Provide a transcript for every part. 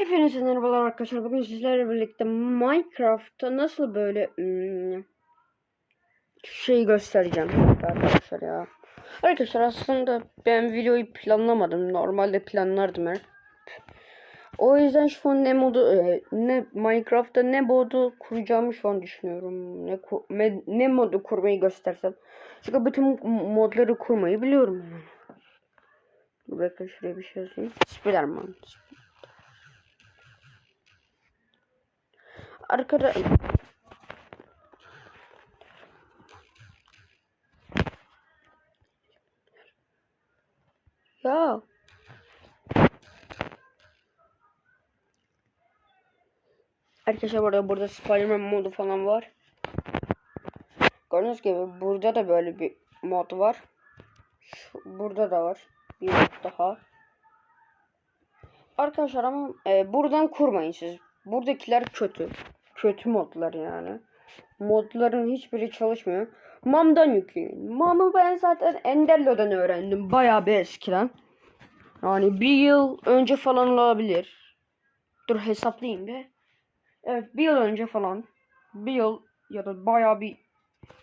Hepinize merhabalar arkadaşlar. Bugün sizlerle birlikte Minecraft'ta nasıl böyle hmm, şey göstereceğim arkadaşlar ya. Arkadaşlar aslında ben videoyu planlamadım. Normalde planlardım her. O yüzden şu an ne modu e, ne Minecraft'ta ne modu kuracağımı şu an düşünüyorum. Ne me- ne modu kurmayı göstersem. Çünkü bütün modları kurmayı biliyorum yani. Bekle şuraya bir şey yazayım. Spiderman. Arkada Ya Arkadaşlar burada burada Spiderman modu falan var. Gördüğünüz gibi burada da böyle bir mod var. Şu, burada da var. Bir mod daha. Arkadaşlar ama e, buradan kurmayın siz. Buradakiler kötü. Kötü modlar yani. Modların hiçbiri çalışmıyor. MAM'dan yükleyin. MAM'ı ben zaten Enderlo'dan öğrendim. Bayağı bir eskiden. Yani bir yıl önce falan olabilir. Dur hesaplayayım bir. Evet bir yıl önce falan. Bir yıl ya da bayağı bir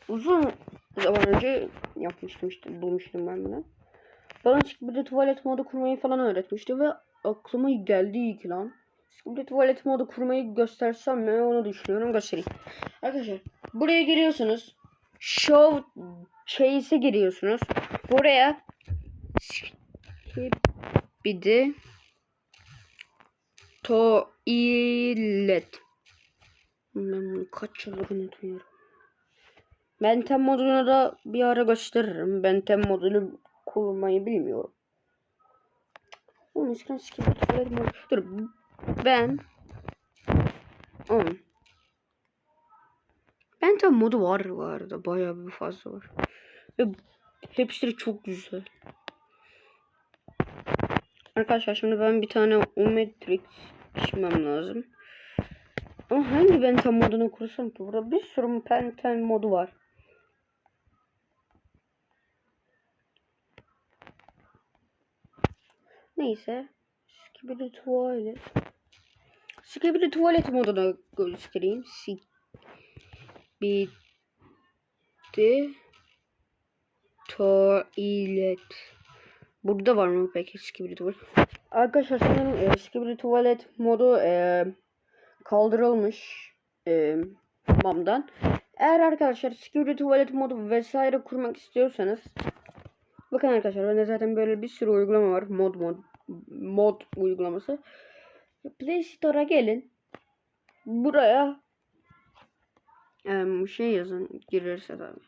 uzun zaman önce yapmıştım işte bulmuştum ben bunu. Bana bir de tuvalet modu kurmayı falan öğretmişti ve aklıma geldi iyi ki lan. De tuvalet modu kurmayı göstersem mi onu düşünüyorum göstereyim. Arkadaşlar buraya giriyorsunuz. Show Chase'e giriyorsunuz. Buraya bir de Toilet. Ben bunu kaç yıldır unutmuyorum. Bentem modunu da bir ara gösteririm. Bentem modunu kurmayı bilmiyorum. Oğlum eskiden skipper tuvalet modu. Dur ben on. Bentem modu var vardı. Bayağı bir fazla var. Ve hepsi de çok güzel. Arkadaşlar şimdi ben bir tane Omnitrix içmem lazım. Ama hangi Bentem modunu kursam ki? Burada bir sürü Bentem modu var. Neyse. Skibidi tuvalet. Skibidi tuvalet modunu göstereyim. Skibidi tuvalet. Burada var mı peki Skibidi tuvalet? Arkadaşlar senin e, Skibidi tuvalet modu e, kaldırılmış e, MAM'dan. Eğer arkadaşlar Skibidi tuvalet modu vesaire kurmak istiyorsanız Bakın arkadaşlar bende zaten böyle bir sürü uygulama var. Mod mod mod uygulaması. Play Store'a gelin. Buraya um, şey yazın girirse tabii.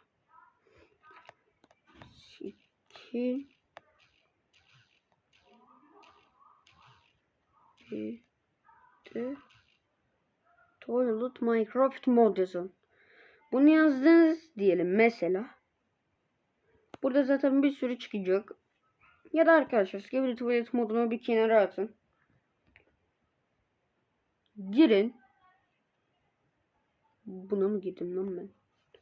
Siki de Toilet Minecraft mod yazın. Bunu yazdınız diyelim mesela. Burada zaten bir sürü çıkacak. Ya da arkadaşlar Skibidi tuvalet modunu bir kenara atın. Girin. Buna mı girdim lan ben?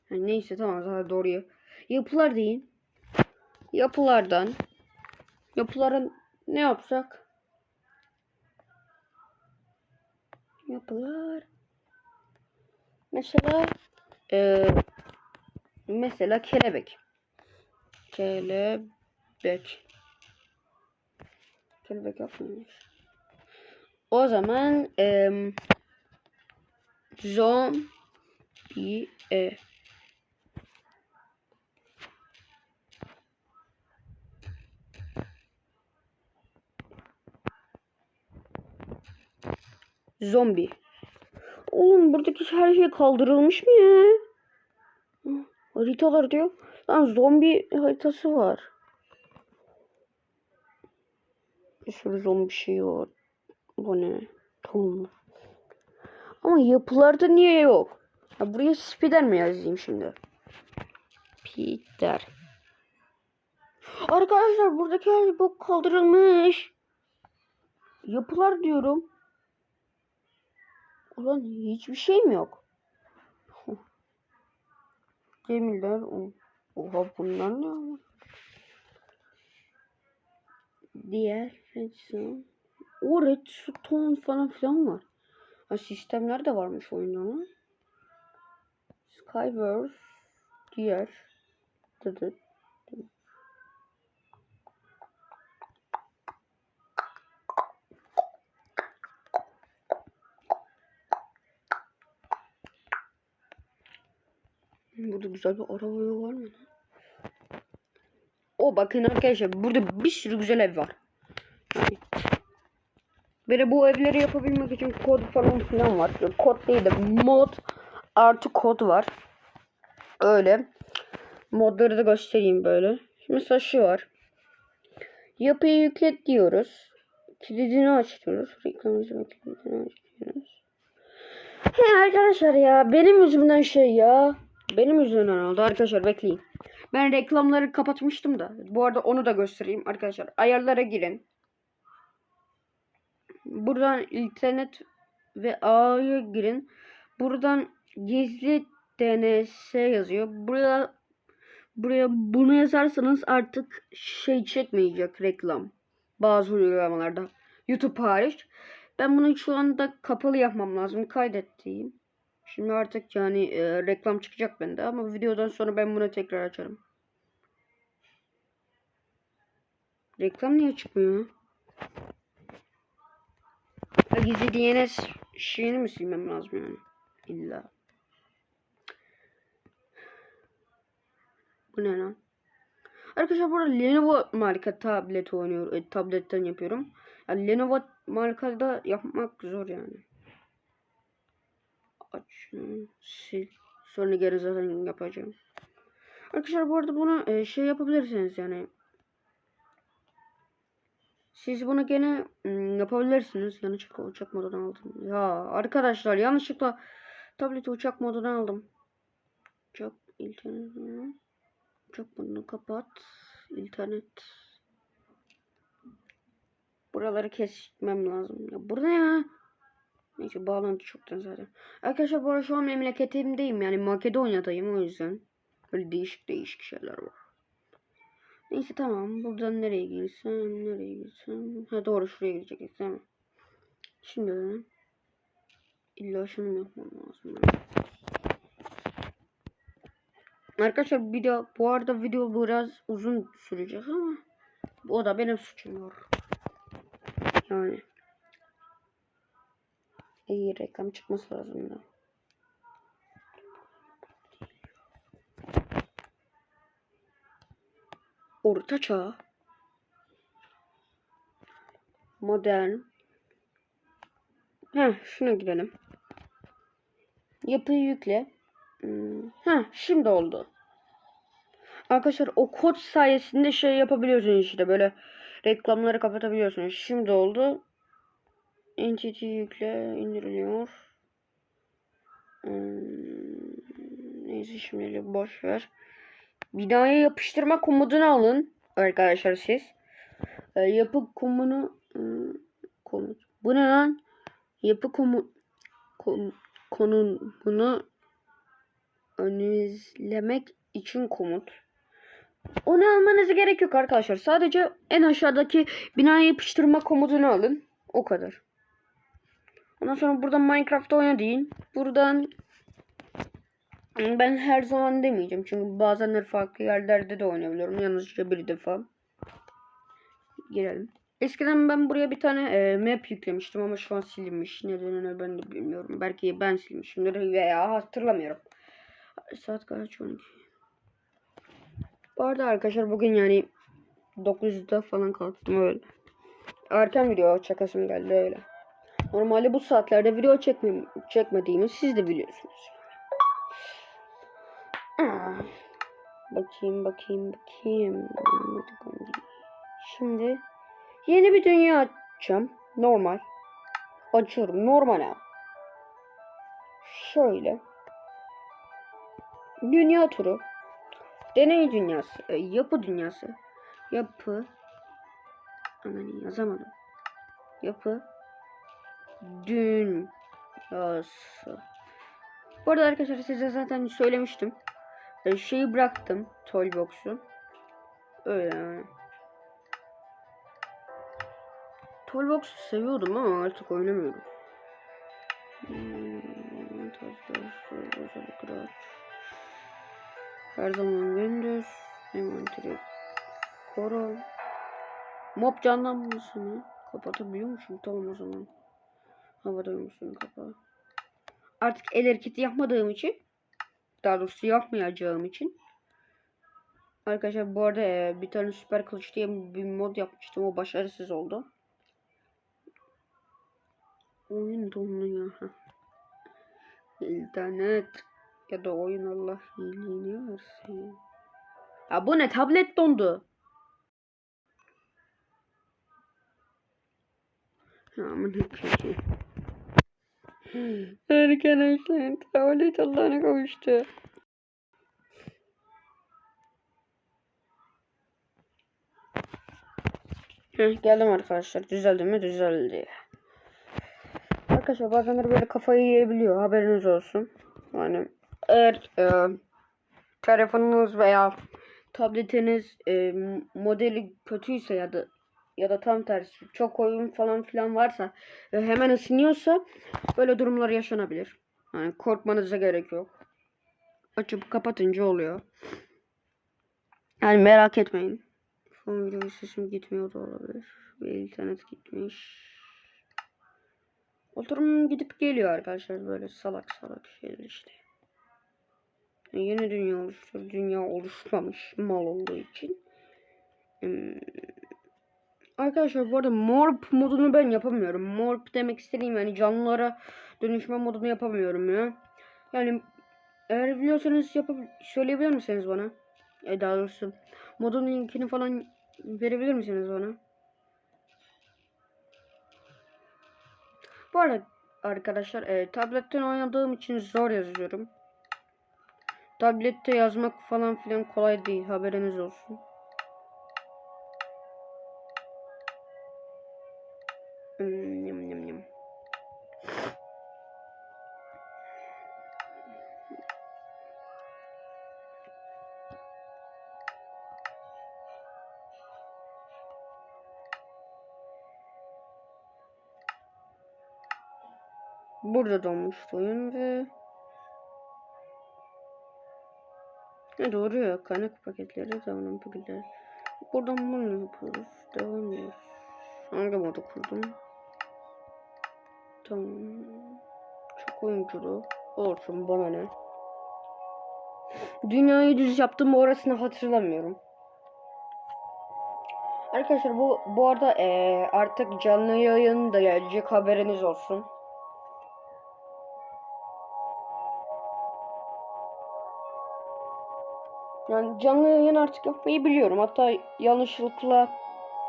Ha, neyse tamam daha doğruya. Yapılar deyin. Yapılardan. Yapıların ne yapsak? Yapılar. Mesela e, mesela kelebek. Kelebek. Kelebek yapmamış. O zaman em, zombi e. Zombi. Oğlum buradaki her şey kaldırılmış mı ya? Haritalar diyor. Lan zombi haritası var. Bir sürü zombi şeyi var. Bu ne? Tamam. Ama yapılarda niye yok? Ya buraya Spider mi yazayım şimdi? Peter. Arkadaşlar buradaki her şey bok kaldırılmış. Yapılar diyorum. Ulan hiçbir şey mi yok? Gemiler. Oha bunlar ne? Diğer redstone. O redstone falan filan var. Ha sistemler de varmış oyunda ama. Skywars diğer. Dıdı. Burada güzel bir araba var mı? O bakın arkadaşlar burada bir sürü güzel ev var. Böyle bu evleri yapabilmek için kod falan filan var. Kod değil de mod artı kod var. Öyle. Modları da göstereyim böyle. Mesela şu var. Yapıyı yüklet diyoruz. Kilidini açıyoruz. Reklam izleme kilidini açıyoruz. He arkadaşlar ya benim yüzümden şey ya. Benim yüzümden oldu arkadaşlar bekleyin. Ben reklamları kapatmıştım da. Bu arada onu da göstereyim arkadaşlar. Ayarlara girin. Buradan internet ve ağya girin. Buradan gizli DNS yazıyor. Buraya buraya bunu yazarsanız artık şey çekmeyecek reklam. Bazı uygulamalarda. YouTube hariç. Ben bunu şu anda kapalı yapmam lazım. Kaydettiğim. Şimdi artık yani e, reklam çıkacak bende ama videodan sonra ben bunu tekrar açarım. Reklam niye çıkmıyor? Gizli DNS şeyini mi silmem lazım yani? İlla. Bu ne lan? Arkadaşlar burada Lenovo marka tablet oynuyor. E, tabletten yapıyorum. Yani Lenovo markada yapmak zor yani. Aç sil. Sonra geri zaten yapacağım. Arkadaşlar bu arada bunu e, şey yapabilirsiniz yani. Siz bunu gene yapabilirsiniz. Yanlışlıkla uçak modundan aldım. Ya arkadaşlar yanlışlıkla tableti uçak modundan aldım. Uçak internet. Uçak modunu kapat. İnternet. Buraları kesmem lazım. Ya burada ya. Neyse bağlantı çoktan zaten. Arkadaşlar bu arada şu an memleketimdeyim. Yani Makedonya'dayım o yüzden. Böyle değişik değişik şeyler var. Neyse tamam. Buradan nereye girsem, nereye girsem. Ha doğru şuraya girecek mi? Şimdi illa şunu yapmam lazım? Arkadaşlar video bu arada video biraz uzun sürecek ama o da benim suçum yok. Yani iyi reklam çıkması lazım da. Orta çağ. Modern. Heh şuna girelim. Yapıyı yükle. Hmm. Heh şimdi oldu. Arkadaşlar o kod sayesinde şey yapabiliyorsunuz işte böyle reklamları kapatabiliyorsunuz. Şimdi oldu. Entity yükle indiriliyor. Hmm, neyse şimdi boş ver. Binaya yapıştırma komutunu alın arkadaşlar siz. E, yapı komunu ıı, komut. Bu ne lan? Yapı komu kom, konumunu önüzlemek için komut. Onu almanıza gerek yok arkadaşlar. Sadece en aşağıdaki binaya yapıştırma komutunu alın. O kadar. Ondan sonra buradan Minecraft oyna. Buradan ben her zaman demeyeceğim. Çünkü bazenler farklı yerlerde de oynayabiliyorum. Yalnızca bir defa. Girelim. Eskiden ben buraya bir tane e, map yüklemiştim ama şu an silinmiş. Nedenini ben de bilmiyorum. Belki ben silmişimdir veya hatırlamıyorum. Saat kaç 12. Bu arada arkadaşlar bugün yani 9'da falan kalktım öyle. Erken video çakasım geldi öyle. Normalde bu saatlerde video çekmem çekmediğimi siz de biliyorsunuz. Bakayım bakayım bakayım. Şimdi yeni bir dünya açacağım. Normal. Açıyorum. Normal abi. Şöyle. Dünya turu. Deney dünyası. e, yapı dünyası. Yapı. Aman yazamadım. Yapı. Dünyası. Bu arada arkadaşlar size zaten söylemiştim. E, şeyi bıraktım. Toybox'u. Öyle yani. Fullbox seviyordum ama artık oynamıyorum. Hmm. Her zaman gündüz. Envanteri koru. Mob canlanmasını kapatabiliyor musun? Tamam o zaman. Havada musun kapa. Artık el hareketi yapmadığım için daha doğrusu yapmayacağım için Arkadaşlar bu arada e, bir tane süper kılıç diye bir mod yapmıştım. O başarısız oldu. Oyun donuyor. İnternet ya da oyun Allah iyiliğini versin. Ya bu ne? Tablet dondu. Aman Allah'ım. Arkadaşlar tablet Allah'ına kavuştu. Heh, geldim arkadaşlar. Düzeldi mi? Düzeldi. Arkadaşlar bazenleri böyle kafayı yiyebiliyor. Haberiniz olsun. Yani eğer e, telefonunuz veya tabletiniz e, modeli kötüyse ya da ya da tam tersi çok oyun falan filan varsa ve hemen ısınıyorsa böyle durumlar yaşanabilir. Yani korkmanıza gerek yok. Açıp kapatınca oluyor. Yani merak etmeyin. Son video sesim gitmiyor da olabilir. Ve internet gitmiş. Oturum gidip geliyor arkadaşlar böyle salak salak şeyler işte. Yeni dünya oluştur. Dünya oluşmamış mal olduğu için. Hmm. Arkadaşlar bu arada morp modunu ben yapamıyorum. Morp demek istediğim yani canlılara dönüşme modunu yapamıyorum ya. Yani eğer biliyorsanız yapıp söyleyebilir misiniz bana? E daha doğrusu modun linkini falan verebilir misiniz bana? Bu arada arkadaşlar e, tabletten oynadığım için zor yazıyorum. Tablette yazmak falan filan kolay değil haberiniz olsun. Burada donmuştu oyun ve ne doğru ya kaynak paketleri devam paketleri. Buradan bunu yapıyoruz. Devam ediyoruz. Hangi modu kurdum? Tamam. Çok oyunculu. Olsun bana ne. Dünyayı düz yaptım orasını hatırlamıyorum. Arkadaşlar bu bu arada eee, artık canlı yayın da gelecek haberiniz olsun. Yani canlı yayın artık yapmayı biliyorum. Hatta yanlışlıkla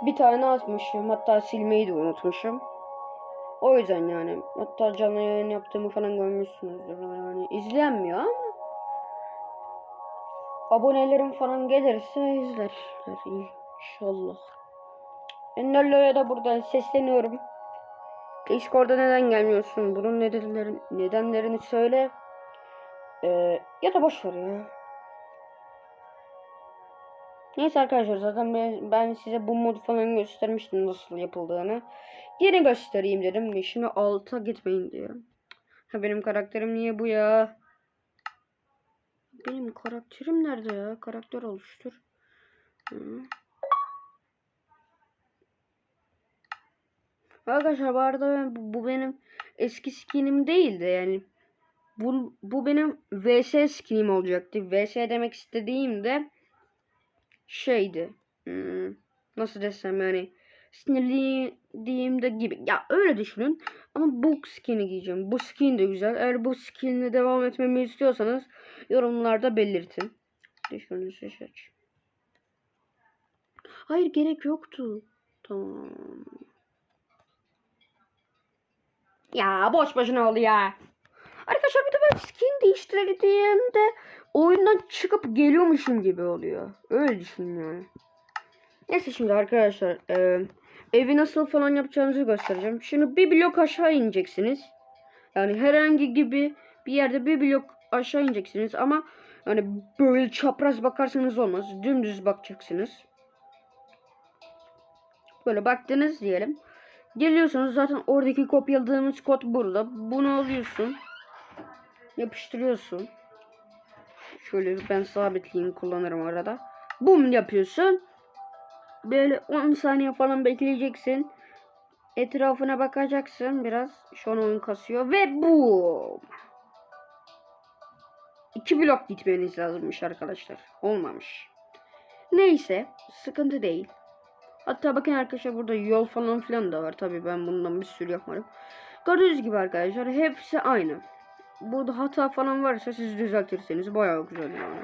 bir tane atmışım. Hatta silmeyi de unutmuşum. O yüzden yani. Hatta canlı yayın yaptığımı falan görmüşsünüzdür. Yani izlenmiyor ama abonelerim falan gelirse izlerler inşallah. Enderlo'ya da buradan sesleniyorum. Discord'a neden gelmiyorsun? Bunun nedenlerini, nedenlerini söyle. Ee, ya da boş ver ya. Neyse arkadaşlar zaten ben, size bu modu falan göstermiştim nasıl yapıldığını. Yine göstereyim dedim. Şimdi alta gitmeyin diye. Ha benim karakterim niye bu ya? Benim karakterim nerede ya? Karakter oluştur. Hı. Arkadaşlar bu arada ben, bu benim eski skinim değildi yani. Bu, bu benim VS skinim olacaktı. VS demek istediğimde şeydi. Hmm, nasıl desem yani sinirliydiğimde gibi. Ya öyle düşünün. Ama bu skin'i giyeceğim. Bu skin de güzel. Eğer bu skin'le devam etmemi istiyorsanız yorumlarda belirtin. Düşünün seç. Hayır gerek yoktu. Tamam. Ya boş boşuna oldu ya. Arkadaşlar bir de ben skin değiştirdiğimde oyundan çıkıp geliyormuşum gibi oluyor. Öyle düşünüyorum. Neyse şimdi arkadaşlar e, evi nasıl falan yapacağınızı göstereceğim. Şimdi bir blok aşağı ineceksiniz. Yani herhangi gibi bir yerde bir blok aşağı ineceksiniz ama yani böyle çapraz bakarsanız olmaz. Dümdüz bakacaksınız. Böyle baktınız diyelim. Geliyorsunuz zaten oradaki kopyaladığımız kod burada. Bunu alıyorsun. Yapıştırıyorsun. Şöyle ben sabitleyeyim kullanırım arada. Bum yapıyorsun. Böyle 10 saniye falan bekleyeceksin. Etrafına bakacaksın biraz. Şu an oyun kasıyor ve bu. İki blok gitmeniz lazımmış arkadaşlar. Olmamış. Neyse sıkıntı değil. Hatta bakın arkadaşlar burada yol falan filan da var. Tabii ben bundan bir sürü yapmadım. Gördüğünüz gibi arkadaşlar hepsi aynı. Burada hata falan varsa siz düzeltirseniz bayağı güzel yani.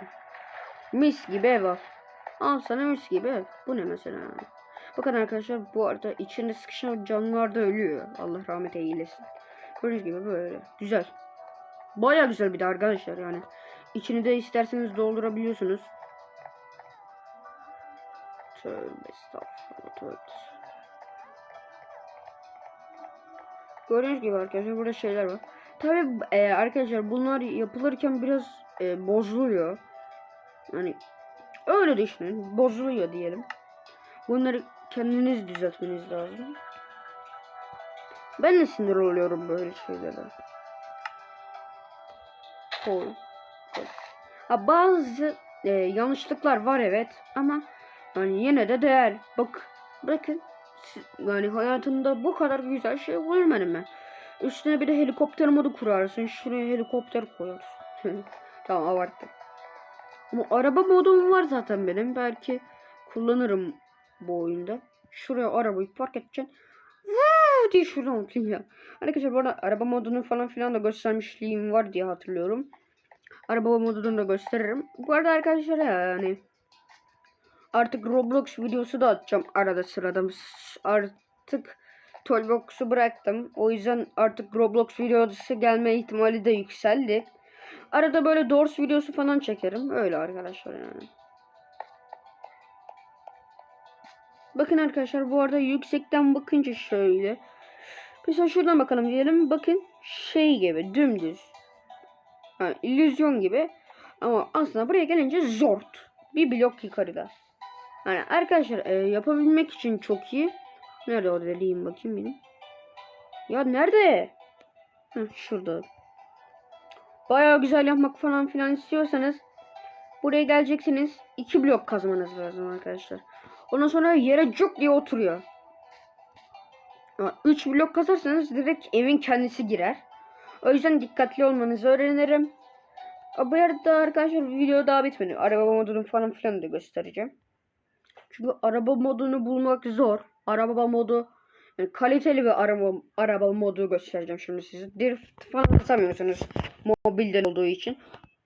Mis gibi ev al. Al sana mis gibi ev. Bu ne mesela? Bakın arkadaşlar bu arada içinde sıkışan canlılar da ölüyor. Allah rahmet eylesin. Gördüğünüz gibi böyle. Güzel. Baya güzel bir de arkadaşlar yani. İçini de isterseniz doldurabiliyorsunuz. Tövbe estağfurullah tövbe. Gördüğünüz gibi arkadaşlar burada şeyler var. Tabi arkadaşlar bunlar yapılırken biraz e, bozuluyor. Hani öyle düşünün. Bozuluyor diyelim. Bunları kendiniz düzeltmeniz lazım. Ben de sinir oluyorum böyle şeylere. Koy. Ha, bazı e, yanlışlıklar var evet ama hani yine de değer. Bak bakın yani hayatımda bu kadar güzel şey görmedim ben. Üstüne bir de helikopter modu kurarsın. Şuraya helikopter koyarsın. tamam abarttım. Ama araba modum var zaten benim. Belki kullanırım bu oyunda. Şuraya arabayı park edeceksin. Vuu diye şuradan atlayayım ya. Arkadaşlar bu arada araba modunu falan filan da göstermişliğim var diye hatırlıyorum. Araba modunu da gösteririm. Bu arada arkadaşlar yani artık Roblox videosu da atacağım arada sırada. Artık Toybox'u bıraktım. O yüzden artık Roblox videosu gelme ihtimali de yükseldi. Arada böyle Doors videosu falan çekerim. Öyle arkadaşlar yani. Bakın arkadaşlar bu arada yüksekten bakınca şöyle. Mesela şuradan bakalım diyelim. Bakın şey gibi dümdüz. Ha, illüzyon gibi. Ama aslında buraya gelince zort. Bir blok yukarıda. Yani arkadaşlar e, yapabilmek için çok iyi. Nerede o dediğim bakayım benim. Ya nerede? Heh, şurada. Bayağı güzel yapmak falan filan istiyorsanız buraya geleceksiniz. iki blok kazmanız lazım arkadaşlar. Ondan sonra yere cuk diye oturuyor. 3 blok kazarsanız direkt evin kendisi girer. O yüzden dikkatli olmanızı öğrenirim. Bu arada arkadaşlar video daha bitmedi. Araba modunu falan filan da göstereceğim. Çünkü araba modunu bulmak zor. Araba modu yani kaliteli bir araba, araba modu göstereceğim şimdi size. Drift falan atamıyorsunuz mobilden olduğu için.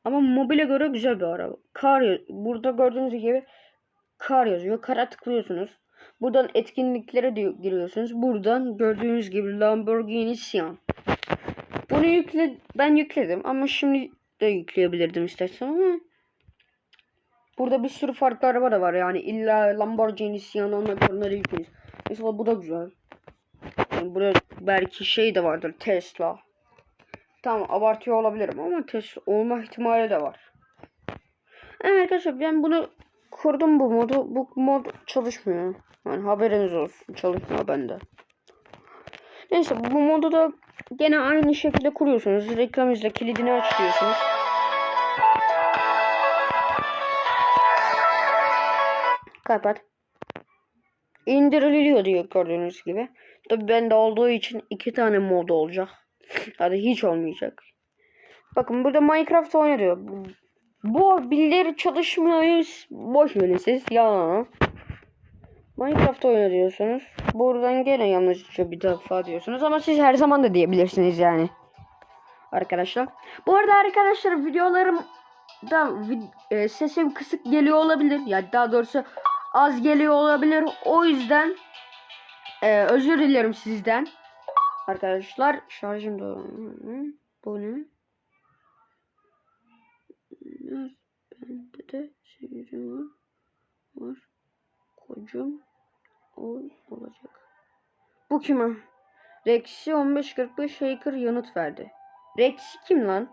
Ama mobile göre güzel bir araba. Kar burada gördüğünüz gibi kar yazıyor. Kara tıklıyorsunuz. Buradan etkinliklere giriyorsunuz. Buradan gördüğünüz gibi Lamborghini Sian. Bunu yükle ben yükledim ama şimdi de yükleyebilirdim istersen ama Burada bir sürü farklı araba da var yani illa Lamborghini Sian olmak zorunda değilsiniz. Mesela bu da güzel. Yani burada belki şey de vardır Tesla. Tamam abartıyor olabilirim ama Tesla olma ihtimali de var. Evet arkadaşlar ben bunu kurdum bu modu. Bu mod çalışmıyor. Yani haberiniz olsun. Çalışmıyor bende. Neyse bu modu da gene aynı şekilde kuruyorsunuz. Reklam izle kilidini aç diyorsunuz. Kapat. İndiriliyor diyor gördüğünüz gibi. Tabi bende olduğu için iki tane mod olacak. Hadi hiç olmayacak. Bakın burada Minecraft oynanıyor. Bu birileri çalışmıyor. Boş verin siz. Yalan. Minecraft oynatıyorsunuz. Buradan gene yanlışlıkla bir defa diyorsunuz ama siz her zaman da diyebilirsiniz yani. Arkadaşlar. Bu arada arkadaşlar videolarım da vid- e, sesim kısık geliyor olabilir. Ya daha doğrusu az geliyor olabilir. O yüzden e, özür dilerim sizden. Arkadaşlar şarjım da bu ne? Bende de seyirci var. Var. Kocam o olacak. Bu kim? Rex'i 1545 Hacker yanıt verdi. Rex kim lan?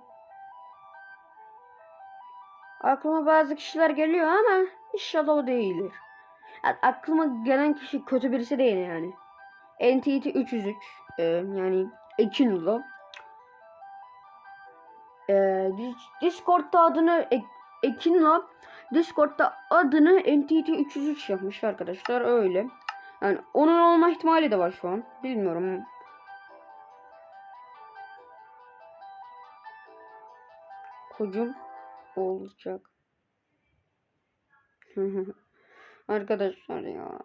Aklıma bazı kişiler geliyor ama inşallah o değildir. Aklıma gelen kişi kötü birisi değil yani. NTT 303 e, yani Ekinlo. E, Dis- Discord'da adını Ek- Ekinlo Discord'da adını NTT 303 yapmış arkadaşlar öyle. Yani onun olma ihtimali de var şu an. Bilmiyorum. Kocum olacak. Arkadaşlar ya.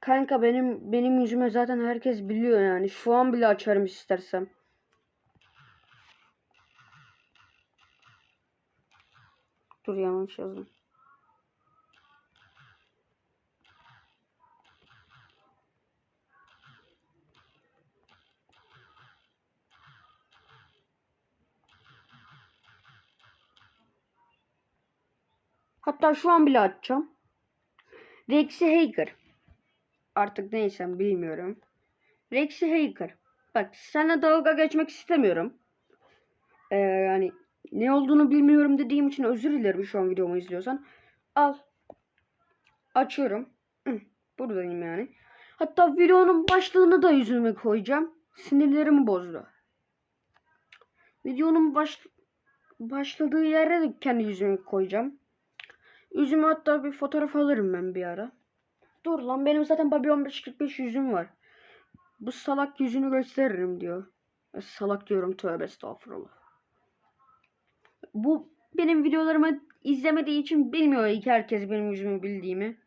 Kanka benim benim yüzüme zaten herkes biliyor yani. Şu an bile açarım istersem. Dur yanlış yazdım. Hatta şu an bile açacağım. Rexy Hager. Artık neysem bilmiyorum. Rexy Hager. Bak sana dalga geçmek istemiyorum. Ee, yani ne olduğunu bilmiyorum dediğim için özür dilerim şu an videomu izliyorsan. Al. Açıyorum. Buradayım yani. Hatta videonun başlığını da yüzüme koyacağım. Sinirlerimi bozdu. Videonun baş, başladığı yere de kendi yüzümü koyacağım. Yüzüme hatta bir fotoğraf alırım ben bir ara. Dur lan benim zaten Bobby 1545 yüzüm var. Bu salak yüzünü gösteririm diyor. Salak diyorum tövbe estağfurullah. Bu benim videolarımı izlemediği için bilmiyor ki herkes benim yüzümü bildiğimi.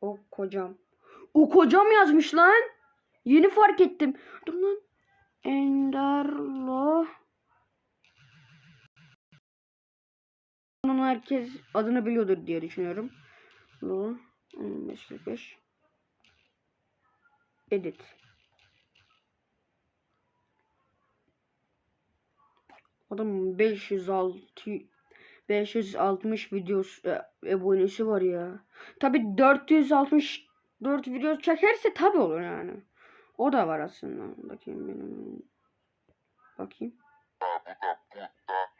O kocam. O kocam yazmış lan. Yeni fark ettim. Dur lan. Enderlo. Onun herkes adını biliyordur diye düşünüyorum. Bu 1545 Edit. Adam 506 560 videosu e, abonesi var ya. Tabi 464 video çekerse tabi olur yani. O da var aslında. Bakayım benim. Bakayım.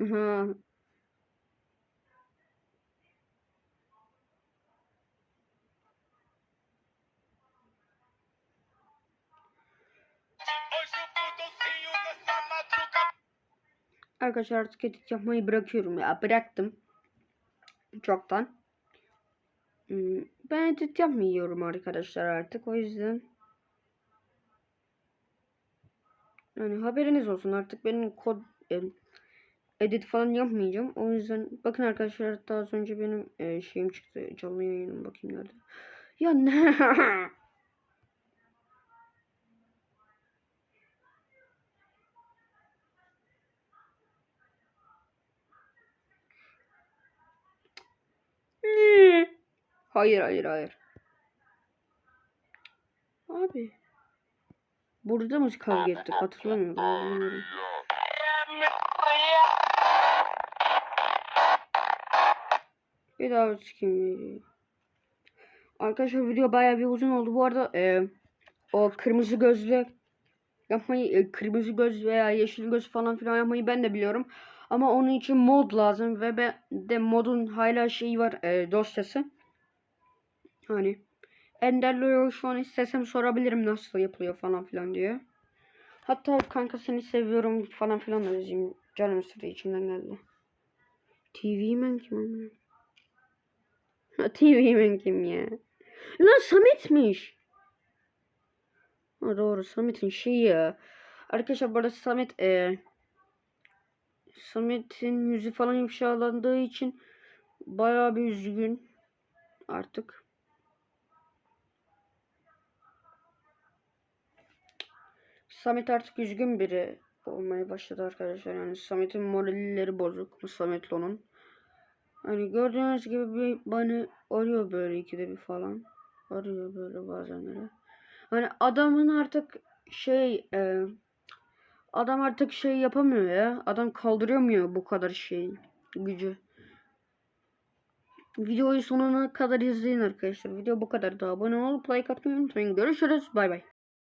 Hı. Arkadaşlar artık edit yapmayı bırakıyorum ya. Bıraktım. Çoktan. Hmm, Ben edit yapmıyorum arkadaşlar artık. O yüzden yani haberiniz olsun artık benim kod e, edit falan yapmayacağım. O yüzden bakın arkadaşlar hatta az önce benim e, şeyim çıktı. Canlı yayınım bakayım nerede. Ya? Ne? Hayır hayır hayır. Abi. Burada mı kavga ettik hatırlamıyorum. Bir daha çıkayım. Arkadaşlar video bayağı bir uzun oldu. Bu arada e, o kırmızı gözlü yapmayı e, kırmızı göz veya yeşil göz falan filan yapmayı ben de biliyorum. Ama onun için mod lazım ve ben de modun hala şeyi var e, dosyası. Hani Enderlo'yu şu an istesem sorabilirim nasıl yapılıyor falan filan diye. Hatta kanka seni seviyorum falan filan da yazayım. Canım sıra içimden geldi. TV Man kim TV Man kim ya? Lan Samet'miş. Ha, doğru Samet'in şeyi ya. Arkadaşlar burada Samet e, Samet'in yüzü falan ifşalandığı için bayağı bir üzgün artık. Samet artık üzgün biri olmaya başladı arkadaşlar. Yani Samet'in moralleri bozuk. Bu Sametlo'nun. Hani gördüğünüz gibi bir bana arıyor böyle ikide bir falan. arıyor böyle bazenleri. Hani adamın artık şey e, adam artık şey yapamıyor ya. Adam kaldıramıyor bu kadar şey gücü. Videoyu sonuna kadar izleyin arkadaşlar. Video bu kadar da abone olup like atmayı unutmayın. Görüşürüz. Bay bay.